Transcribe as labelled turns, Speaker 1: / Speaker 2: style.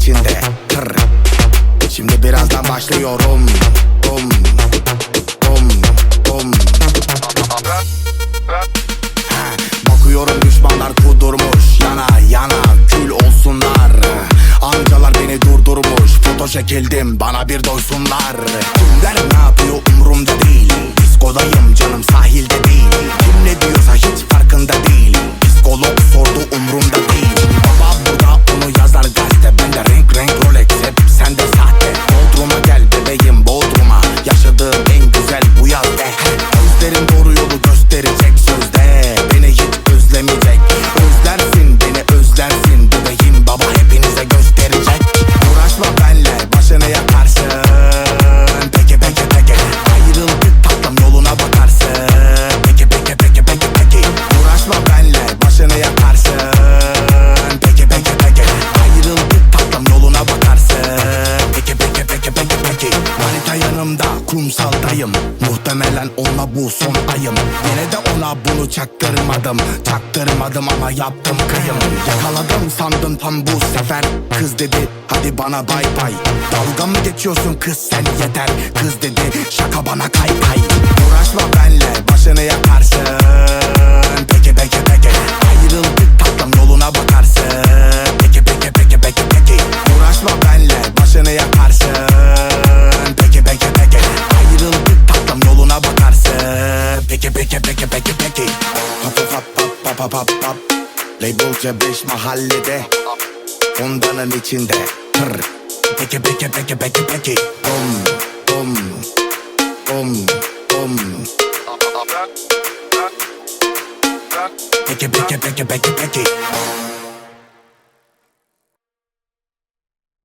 Speaker 1: içinde Tır. Şimdi birazdan başlıyorum. Bum Bum Bum Ha, Bakıyorum düşmanlar kudurmuş. Yana yana kül olsunlar. Amcalar beni durdurmuş. Foto çekildim bana bir doysunlar. Kimler ne yapıyor umurumda değil. Diskodayım canım sahilde değil yanımda kumsaldayım Muhtemelen ona bu son ayım. Yine de ona bunu çaktırmadım. Çaktırmadım ama yaptım kayım. Yakaladım sandım tam bu sefer. Kız dedi hadi bana bay bay. Dalga mı geçiyorsun kız sen yeter. Kız dedi şaka bana kay kay. Uğraşma Peki peki peki peki. Hop hop hop hop hop hop hop Label C5 mahallede. Ondanın içinde. Tır. Peki peki peki peki peki. Bum bum Bum bum. Peki peki peki peki peki